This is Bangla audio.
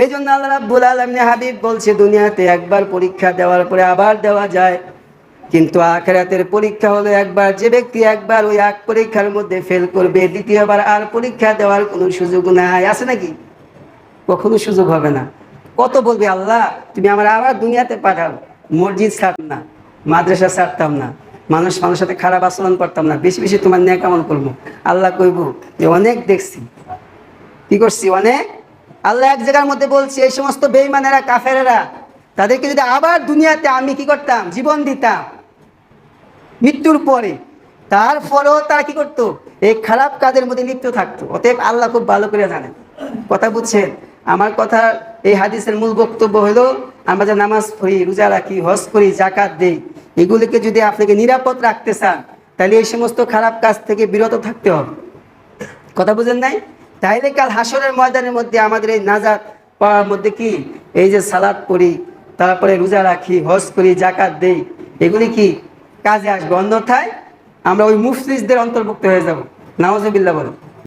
এই জন্য আল্লাহ রাব্বুল আলমিন হাবিব বলছে, দুনিয়াতে একবার পরীক্ষা দেওয়ার পরে আবার দেওয়া যায়। কিন্তু আখেরাতের পরীক্ষা হলো একবার, যে ব্যক্তি একবার ওই এক পরীক্ষার মধ্যে ফেল করবে, দ্বিতীয়বার আর পরীক্ষা দেওয়ার কোনো সুযোগ নাই। আছে নাকি? কখনো সুযোগ হবে না। কত বলবে, আল্লাহ, তুমি আমার আবার দুনিয়াতে পাঠাও। মসজিদ ছাড়তাম না, মাদ্রাসা ছাড়তাম না, মানুষ মানুষের সাথে খারাপ আচরণ করতাম না, বেশি বেশি তোমার ন্যায় কামল করব। আল্লাহ কইব যে, অনেক দেখছি। কি করছি? অনেক আল্লাহ এক জায়গার মধ্যে বলছি, এই সমস্ত বেইমানেরা কাফেরেরা, তাদেরকে যদি আবার দুনিয়াতে আমি কি করতাম? জীবন দিতাম মৃত্যুর পরে। তারপরেও তারা কি করতো? এই খারাপ কাজের মধ্যে লিপ্ত থাকতো। অতএব আল্লাহ খুব ভালো করে জানেন। কথা বুঝছেন? আমার কথা, এই হাদিসের মূল বক্তব্য হলো, আমরা যে নামাজ পড়ি, রোজা রাখি, হজ করি জাকাত দেই, এগুলিকে যদি আপনাকে নিরাপদ রাখতে চান, তাহলে এই সমস্ত খারাপ কাজ থেকে বিরত থাকতে হবে। কথা বুঝেন নাই? তাইলে কাল হাসরের ময়দানের মধ্যে আমাদের এই নাজাত পাওয়ার মধ্যে কি? এই যে সালাদ পড়ি, তারপরে রোজা রাখি, হজ করি, জাকাত দেই, এগুলি কি কাজে আসবে? অন্যথায় আমরা ওই মুফলিসদের অন্তর্ভুক্ত হয়ে যাব। নাওয়াজবিল্লা বলো